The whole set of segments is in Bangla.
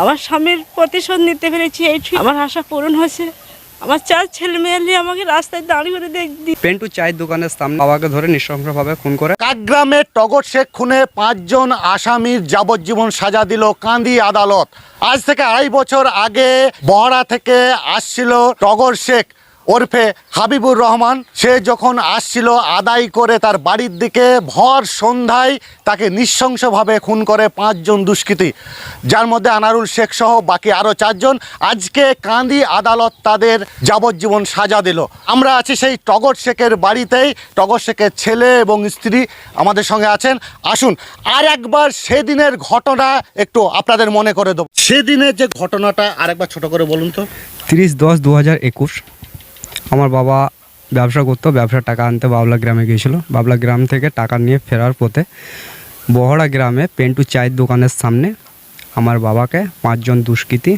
আমার স্বামীর প্রতিশোধ নিতে পেরেছি এই আমার আশা পূরণ হয়েছে। আমার চার ছেলে মেয়ে নিয়ে আমাকে রাস্তায় দাঁড়িয়ে করে দেখবি পেন্টু চায়ের দোকানের সামনে বাবাকে ধরে নৃশংসভাবে খুন করে। কাকগ্রামে টগর শেখ খুনে পাঁচজন আসামির যাবজ্জীবন সাজা দিল কান্দি আদালত। আজ থেকে আড়াই বছর আগে বহরা থেকে আসছিল টগর শেখ। ওরফে হাবিবুর রহমান, সে যখন আসছিল আদায় করে তার বাড়ির দিকে ভর সন্ধ্যায় তাকে নৃশংসভাবে খুন করে পাঁচজন দুষ্কৃতী। যার মধ্যে আনারুল শেখ সহ বাকি আরও চারজন আজকে কান্দি আদালত তাদের যাবজ্জীবন সাজা দিল। আমরা আছি সেই টগর শেখের বাড়িতেই। টগর শেখের ছেলে এবং স্ত্রী আমাদের সঙ্গে আছেন। আসুন আর একবার সেদিনের ঘটনা একটু আপনাদের মনে করে দেবো। সেদিনের যে ঘটনাটা আরেকবার ছোট করে বলুন তো। তিরিশ দশ দু হাজার একুশ আমার বাবা ব্যবসা করতো, ব্যবসার টাকা আনতে বাবলা গ্রামে গিয়েছিল। বাবলা গ্রাম থেকে টাকা নিয়ে ফেরার পথে বহড়া গ্রামে পেন্টু চায়ের দোকানের সামনে আমার বাবাকে পাঁচজন দুষ্কৃতী,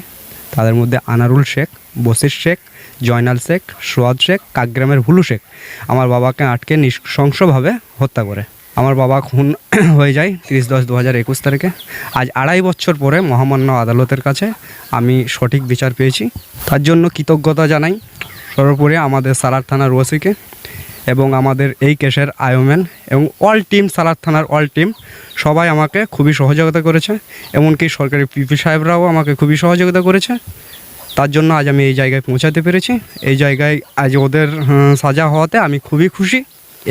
তাদের মধ্যে আনারুল শেখ, বসির শেখ, জয়নাল শেখ সোয়াদ শেখ, কাকগ্রামের হুলু শেখ আমার বাবাকে আটকে নৃশংসভাবে হত্যা করে। আমার বাবা খুন হয়ে যায় তিরিশ দশ দু হাজার একুশ তারিখে। আজ আড়াই বছর পরে মহামান্য আদালতের কাছে আমি সঠিক বিচার পেয়েছি। তার জন্য কৃতজ্ঞতা জানাই। সর্বোপরি আমাদের সালার থানার ওসিকে এবং আমাদের এই কেসের আয়োম্যান এবং অল টিম সালার থানার অল টিম সবাই আমাকে খুবই সহযোগিতা করেছে। এমনকি সরকারি পিপি সাহেবরাও আমাকে খুবই সহযোগিতা করেছে। তার জন্য আজ আমি এই জায়গায় পৌঁছাতে পেরেছি। এই জায়গায় আজ ওদের সাজা হওয়াতে আমি খুবই খুশি।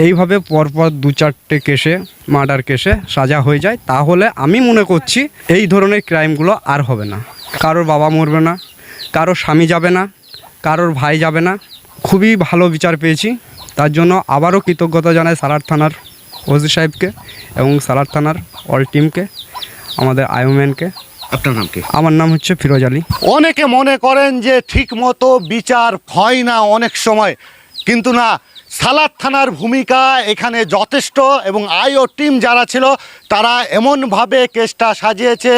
এইভাবে পরপর দু চারটে কেসে, মার্ডার কেসে সাজা হয়ে যায়। তাহলে আমি মনে করছি এই ধরনের ক্রাইমগুলো আর হবে না। কারোর বাবা মরবে না, কারোর স্বামী যাবে না। কারোর ভাই যাবে না। খুবই ভালো বিচার পেয়েছি। তার জন্য আবারও কৃতজ্ঞতা জানাই সালার থানার ওজি সাহেবকে এবং সালার থানার অল টিমকে আমাদের আয়ুম্যানকে আপনার নাম কি? আমার নাম হচ্ছে ফিরোজ আলী। অনেকে মনে করেন যে ঠিক মতো বিচার হয় না অনেক সময় কিন্তু না সালাদ থানার ভূমিকা এখানে যথেষ্ট এবং আইও টিম যারা ছিল তারা এমনভাবে কেসটা সাজিয়েছে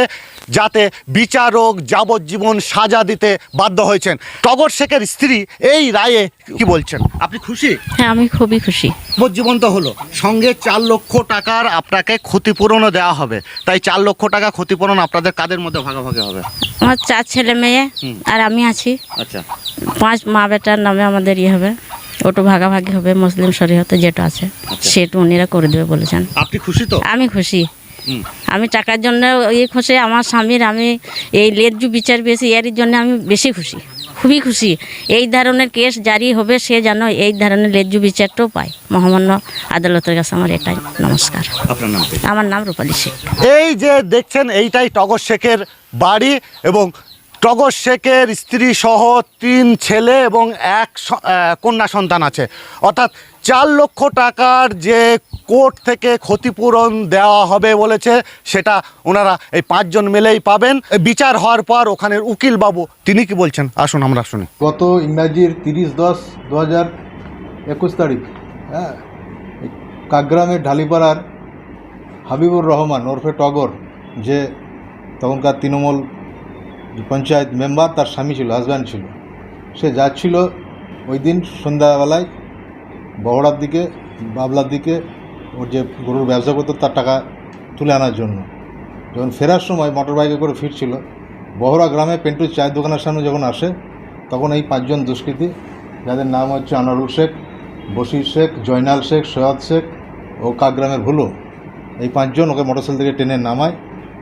যাতে বিচারক যাবজ্জীবন সাজা দিতে বাধ্য হয়েছেন। টগর শেখের স্ত্রী এই রায়ে কি বলছেন? আপনি খুশি? হ্যাঁ আমি খুবই খুশি। যাবজ্জীবন তো হলো। সঙ্গে চার লক্ষ টাকার আপনাকে ক্ষতিপূরণও দেওয়া হবে। তাই চার লক্ষ টাকা ক্ষতিপূরণ আপনাদের কাদের মধ্যে ভাগাভাগি হবে? আমার চার ছেলে মেয়ে আর আমি আছি। আচ্ছা। পাঁচ মা বেটার নামে আমাদের ইয়ে হবে। ওটু ভাগাভাগি হবে মুসলিম শরীয়তে যেটা আছে সেটু উনিরা করে দেবে বলেছেন। আপনি খুশি তো? আমি খুশি। আমি টাকার জন্য ইয়ে খুশি আমার স্বামীর আমি এই লেজ্জু বিচার পেয়েছি এর জন্য আমি বেশি খুশি খুবই খুশি। এই ধরনের কেস জারি হবে সে যেন এই ধরনের লেজ্জু বিচারটাও পায়। মহামান্য আদালতের কাছে আমার এটাই নমস্কার। আপনার নাম আমার নাম রূপালী শেখ। এই যে দেখছেন এইটাই টগর শেখের বাড়ি এবং টগর শেখের স্ত্রী সহ তিন ছেলে এবং এক কন্যা সন্তান আছে। অর্থাৎ চার লক্ষ টাকার যে কোর্ট থেকে ক্ষতিপূরণ দেওয়া হবে বলেছে, সেটা ওনারা এই পাঁচজন মিলেই পাবেন। বিচার হওয়ার পর ওখানের উকিল বাবু তিনি কি বলছেন? আসুন, আমরা শুনি। গত ইংরাজির তিরিশ দশ দু হাজার একুশ তারিখ হ্যাঁ কাকগ্রামের ঢালিপাড়ার হাবিবুর রহমান ওরফে টগর, যে তখনকার তৃণমূল পঞ্চায়েত মেম্বার, তার স্বামী ছিল হাজব্যান্ড ছিল। সে যাচ্ছিল ওই দিন সন্ধ্যাবেলায় বহড়ার দিকে, বাবলার দিকে, ওর যে গরুর ব্যবসা করতো, তার টাকা তুলে আনার জন্য। যখন ফেরার সময় মোটর বাইকে করে ফিরছিল বহরা গ্রামে পেন্টু চায়ের দোকানের সামনে যখন আসে, তখন এই পাঁচজন দুষ্কৃতী, যাদের নাম হচ্ছে আনারুল শেখ, বশির শেখ, জয়নাল শেখ, সৈয়দ শেখ ও কাকগ্রামের ভুলু, এই পাঁচজন ওকে মোটরসাইকেল থেকে টেনে নামায়।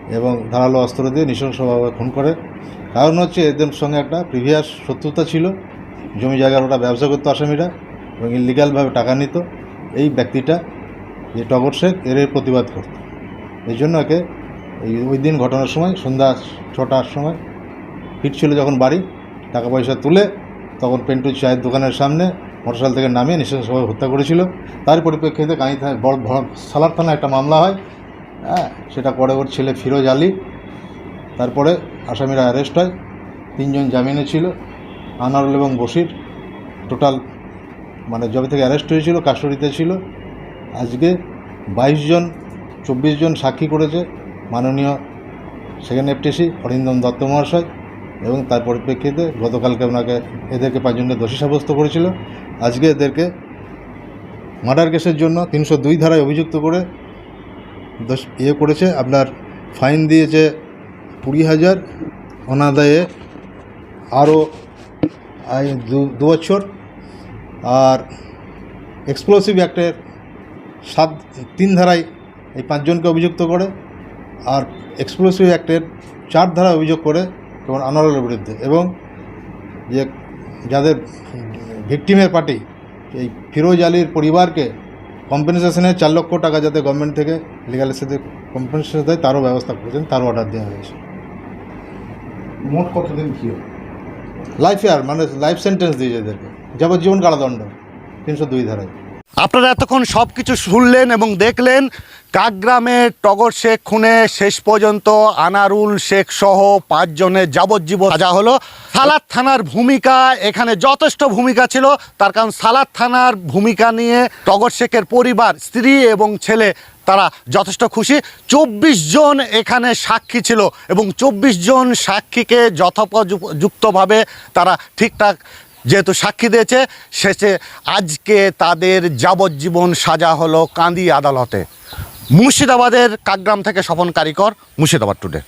এবং ধারালো অস্ত্র দিয়ে নৃশংসভাবে খুন করে। কারণ হচ্ছে এদের সঙ্গে একটা প্রিভিয়াস শত্রুতা ছিল। জমি জায়গার ওটা ব্যবসা করতো আসামিরা এবং ইলিগালভাবে টাকা নিত। এই ব্যক্তিটা যে টগর শেখ, এর প্রতিবাদ করত। এই জন্য একে এই ওই দিন ঘটনার সময়, সন্ধ্যা ছটার সময় ফিরছিল যখন বাড়ি, টাকা পয়সা তুলে তখন পেন্টু চায়ের দোকানের সামনে মোটরসাইকেল থেকে নামিয়ে নৃশংসভাবে হত্যা করেছিল। তার পরিপ্রেক্ষিতে কাঁদি থানায় বড় সালার থানায় একটা মামলা হয়। হ্যাঁ সেটা পরে ওর ছেলে ফিরোজ আলী। তারপরে আসামিরা অ্যারেস্ট হয়। তিনজন জামিনে ছিল আনারুল এবং বসির টোটাল মানে যবে থেকে অ্যারেস্ট হয়েছিল কাস্টডিতে ছিল। আজকে বাইশ জন, চব্বিশ জন সাক্ষী করেছে মাননীয় সেকেন্ড এফটিসি অরিন্দম দত্ত মহাশয় এবং তার পরিপ্রেক্ষিতে গতকালকে ওনাকে এদেরকে পাঁচজনকে দোষী সাব্যস্ত করেছিল। আজকে এদেরকে মার্ডার কেসের জন্য তিনশো দুই ধারায় অভিযুক্ত করে দোষ ইয়ে করেছে, আপনার ফাইন দিয়েছে কুড়ি হাজার, অনাদায়ে আরও দু বছর। আর এক্সপ্লোসিভ অ্যাক্টের সাত, তিন ধারায় এই পাঁচজনকে অভিযুক্ত করে, আর এক্সপ্লোসিভ অ্যাক্টের চার ধারা অভিযোগ করে যেমন আনোয়ারের বিরুদ্ধে। এবং যে যাদের ভিকটিমের পার্টি, এই ফিরোজ আলীর পরিবারকে কম্পেনসেশনের চার লক্ষ টাকা যাতে গভর্নমেন্ট থেকে লিগাল সাথে কম্পেনসেশন দেয় তারও ব্যবস্থা করেছেন তারও অর্ডার দেওয়া হয়েছে। মোট কতদিন কী লাইফ ইয়ার মানে লাইফ সেন্টেন্স দিয়েছে এদেরকে। যাবজ্জীবন কারাদণ্ড তিনশো দুই ধারায়। আপনারা এতক্ষণ সব কিছু শুনলেন এবং দেখলেন, কাকগ্রামে টগর শেখ, খুনে শেষ পর্যন্ত আনারুল শেখ সহ পাঁচজনের যাবজ্জীবন সাজা হলো। সালাদ থানার ভূমিকা এখানে যথেষ্ট ভূমিকা ছিল। তার কারণ সালাদ থানার ভূমিকা নিয়ে টগর শেখের পরিবার, স্ত্রী এবং ছেলে, তারা যথেষ্ট খুশি। চব্বিশ জন এখানে সাক্ষী ছিল এবং চব্বিশ জন সাক্ষীকে যথোপযুক্তভাবে তারা ঠিকঠাক যেহেতু সাক্ষী দিয়েছে, শেষে আজকে তাদের যাবজ্জীবন সাজা হলো কান্দি আদালতে। মুর্শিদাবাদের কাকগ্রাম থেকে স্বপন কারিকর, মুর্শিদাবাদ টুডে